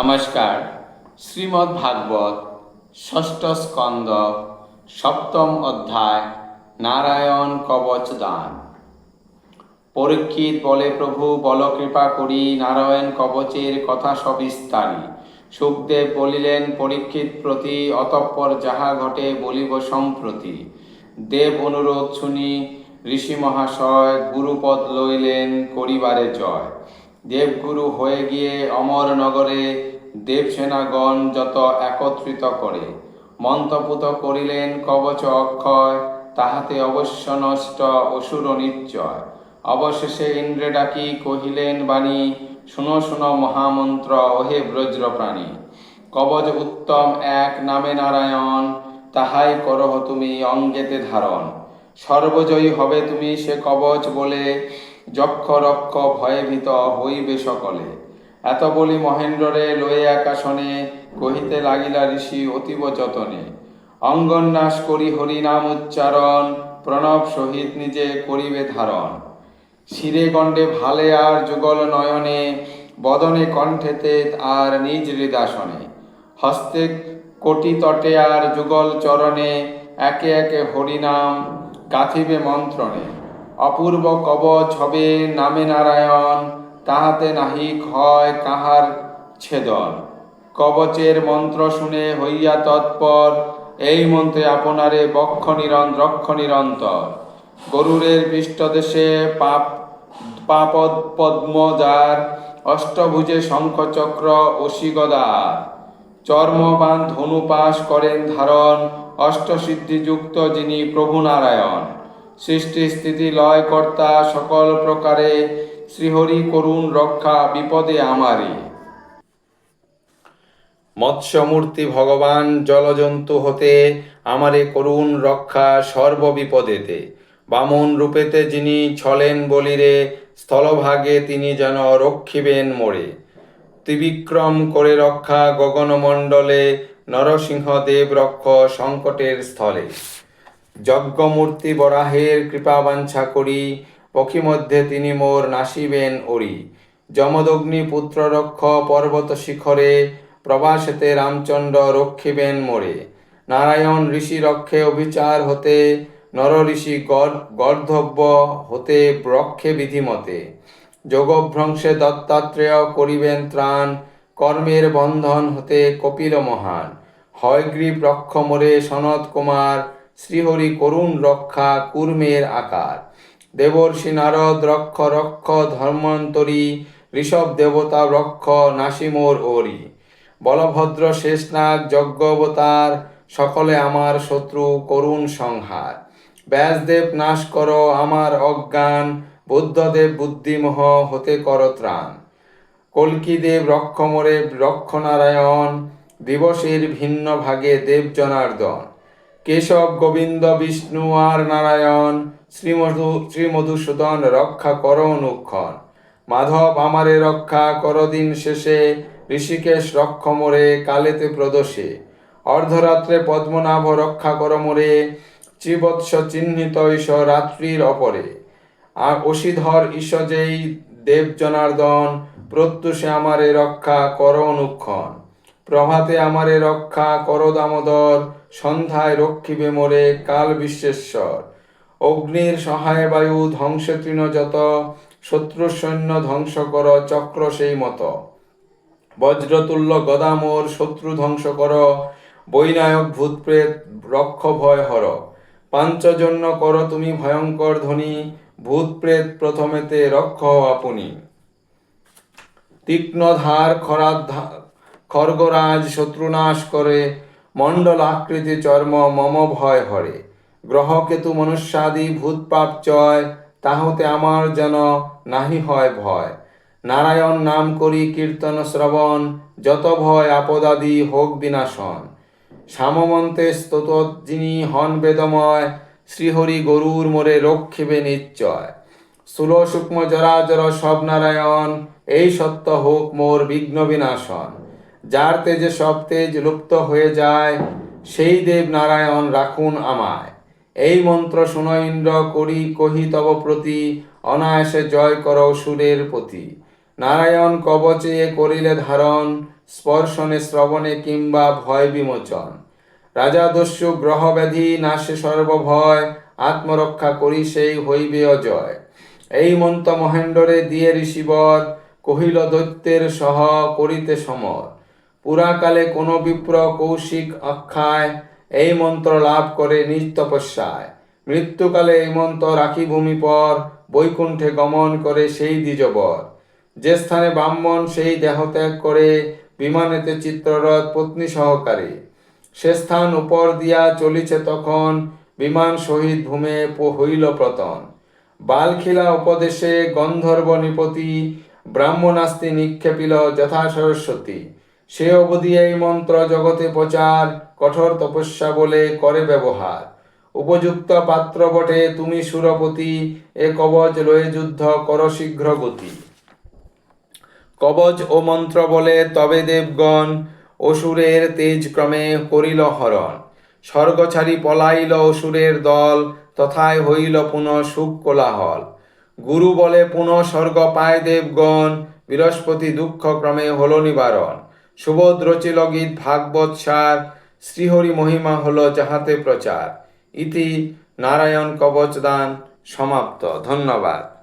নমস্কার। শ্রীমদ্ ভাগবত, ষষ্ঠ স্কন্দ, সপ্তম অধ্যায়, নারায়ণ কবচ দান। পরীক্ষিত বলে প্রভু, বল কৃপা করি, নারায়ণ কবচের কথা সবিস্তারী। সুখদেব বলিলেন, পরীক্ষিত প্রতি, অতঃপর যাহা ঘটে বলিব সম্প্রতি। দেব অনুরোধ শুনি, ঋষি মহাশয়, গুরুপদ লইলেন, করিবারে জয়। দেবগুরু হয়ে গিয়ে অমরনগরে দেবসেনাগণ যত একত্রিত করে। মন্ত্রপুত করিলেন কবচ অক্ষয়, তাহাতে অবশ্য নষ্ট অসুর নিশ্চয়। অবশেষে ইন্দ্রে ডাকি কহিলেন, বাণী, শুনো শুনো মহামন্ত্র, ওহে ব্রজ্র প্রাণী কবচ উত্তম এক নামে নারায়ণ, তাহাই করহ তুমি অঙ্গেতে ধারণ। সর্বজয়ী হবে তুমি সে কবচ বলে যক্ষ রক্ষ ভয়ে ভীত হইবে সকলে। এত বলি মহেন্দ্রে লয়ে আকাশনে কহিতে লাগিলা ঋষি অতীব যতনে। অঙ্গন্যাস করি হরিনাম উচ্চারণ, প্রণব সহিত নিজে করিবে ধারণ। শিরে গণ্ডে ভালে আর যুগল নয়নে, বদনে কণ্ঠেতে আর নিজ হৃদাসনে। হস্তে কোটি তটে আর যুগল চরণে, একে একে হরিনাম গাথিবে মন্ত্রণে। অপূর্ব কবচ হবে নামে নারায়ণ, তাহাতে নাহি হয় কাহার ছেদন। কবচের মন্ত্র শুনে হইয়া তৎপর, এই মন্ত্রে আপনারে বক্ষ নিরন্ত রক্ষ নিরন্তর। গরুরের পৃষ্ঠদেশে পাপ পাপদ পদ্মদার অষ্টভুজে শঙ্খচক্র অশিগদার। চর্মবান ধনুপাস করেন ধারণ, অষ্টসিদ্ধিযুক্ত যিনি প্রভু নারায়ণ। সৃষ্টি, স্থিতি, লয়, কর্তা, সকল প্রকারে শ্রীহরি করুণ রক্ষা বিপদে আমারে মৎস্যমূর্তি ভগবান জলজন্তু হতে আমারে করুণ রক্ষা সর্ব সর্ববিপদেতে বামন রূপেতে যিনি ছলেন বলিরে, স্থলভাগে তিনি যেন রক্ষিবেন মোড়ে ত্রিবিক্রম করে রক্ষা গগনমণ্ডলে নরসিংহ দেব রক্ষ সংকটের স্থলে। যজ্ঞমূর্তি বরাহের কৃপা বাঞ্ছা করি পক্ষী মধ্যে তিনি মোর নাসিবেন ওরি। যমদগ্নি পুত্র রক্ষ পর্বত শিখরে, প্রবাসেতে রামচন্দ্র রক্ষিবেন মোরে। নারায়ণ ঋষি রক্ষে অভিচার হতে, নর ঋষি গর- গর্ধব্য হতে রক্ষে বিধিমতে। যোগভ্রংশে দত্তাত্রেয় করিবেন ত্রাণ, কর্মের বন্ধন হতে কপিল মহান। হয়গ্রীব রক্ষ মোরে সনত কুমার শ্রীহরি করুণ রক্ষা, কুর্মের আকার। দেবর্ষি নারদ রক্ষ রক্ষ ধর্মান্তরী, ঋষভ দেবতা রক্ষ নাসিমোর ওরি। বলভদ্র শেষনাগ যজ্ঞবতার সকলে আমার শত্রু, করুণ সংহার। ব্যাসদেব নাশ করো আমার অজ্ঞান, বুদ্ধদেব বুদ্ধিমহ হতে কর ত্রাণ। কল্কিদেব রক্ষ মোরে রক্ষ নারায়ণ, দিবসের ভিন্ন ভাগে দেব জনার্দন। কেশব, গোবিন্দ, বিষ্ণু আর নারায়ণ, শ্রীমধু, শ্রীমধুসূদন, রক্ষা কর অনুক্ষণ। মাধব, আমারে রক্ষা করদিন শেষে, ঋষিকেশ রক্ষ মোরে, কালেতে প্রদোষে। অর্ধরাত্রে পদ্মনাভ রক্ষা কর মোরে, চিবৎস চিহ্নিত ঈশ রাত্রির অপরে। আর অসিধর ঈশ যেই দেব জনার্দন, প্রত্যুষে আমারে রক্ষা কর অনুক্ষণ। প্রভাতে আমারে রক্ষা কর দামোদর সন্ধ্যায় রক্ষিবে মোরে কাল বিশ্বেশ্বর। অগ্নির সহায় বায়ু ধ্বংসে তৃণ যত শত্রু সৈন্য ধ্বংস কর, চক্র সেই মত। বজ্রতুল্য গদামোর শত্রু ধ্বংস কর, বৈনায়ক ভূতপ্রেত রক্ষ ভয় হর। পাঞ্চজন্য কর তুমি ভয়ঙ্কর ধ্বনি, ভূতপ্রেত প্রথমেতে রক্ষ আপনি। তীক্ষ্ণ ধার খরাদ খর্গরাজ শত্রুনাশ করে মণ্ডল আকৃতি চর্ম মম ভয় হরে গ্রহকেতু মনুষ্যাদি ভূতপাপ চয়, তাহতে আমার যেন নাহি হয় ভয়। নারায়ণ নাম করি কীর্তন শ্রবণ, যত ভয় আপদাদি হোক বিনাশন। সামমন্তে স্তুত যিনি হন বেদময়, শ্রীহরি গরুর মোরে রক্ষিবে নিশ্চয়। স্থূল সূক্ষ্ম জরাজর সব নারায়ণ, এই সত্য হোক মোর বিঘ্ন বিনাশন। যার তেজে সব তেজ লুপ্ত হয়ে যায়, সেই দেব নারায়ণ রাখুন আমায়। এই মন্ত্র শুনো ইন্দ্র, করি, কহি তব প্রতি, অনায়াসে জয় কর সুরের প্রতি। নারায়ণ কবচে করিলে ধারণ, স্পর্শনে শ্রবণে কিংবা ভয় বিমোচন। রাজা দস্যু গ্রহ ব্যাধি নাশে সর্বভয়, আত্মরক্ষা করি সেই হইবে অজয়। এই মন্ত্র মহেন্দ্রে দিয়ে ঋষিবর, কহিল দৈত্যের সহ করিতে সমর। পুরাকালে কোন বিপ্র কৌশিক অক্ষায় এই মন্ত্র লাভ করে নিজ তপস্যায়। মৃত্যুকালে এই মন্ত্র রাখি ভূমি পর, বৈকুণ্ঠে গমন করে সেই দ্বিজবর। যে স্থানে ব্রাহ্মণ সেই দেহত্যাগ করে, বিমানেতে চিত্ররথ পত্নী সহকারে। সে স্থান উপর দিয়া চলিছে তখন বিমান সহিত ভূমে হইল প্রতন। বালখিলা উপদেশে গন্ধর্ব নিপতি ব্রাহ্মণাস্তি নিক্ষেপিল যথা সরস্বতী। সে অবধি এই মন্ত্র জগতে প্রচার, কঠোর তপস্যা বলে করে ব্যবহার। উপযুক্ত পাত্র বটে, তুমি সুরপতি, এ কবচ লয়ে যুদ্ধ কর শীঘ্র গতি। কবচ ও মন্ত্র বলে, তবে দেবগণ অসুরের তেজ ক্রমে করিল হরণ। স্বর্গ ছাড়ি পলাইল অসুরের দল, তথায় হইল পুনঃ সুখ কোলাহল। গুরু বলে, পুনঃ স্বর্গ পায় দেবগণ, বৃহস্পতি দুঃখ ক্রমে হল নিবারণ। সুবোধ রচিল গীত ভাগবত সার, শ্রীহরি মহিমা হল যাহাতে প্রচার। ইতি নারায়ণ কবচদান সমাপ্ত। ধন্যবাদ।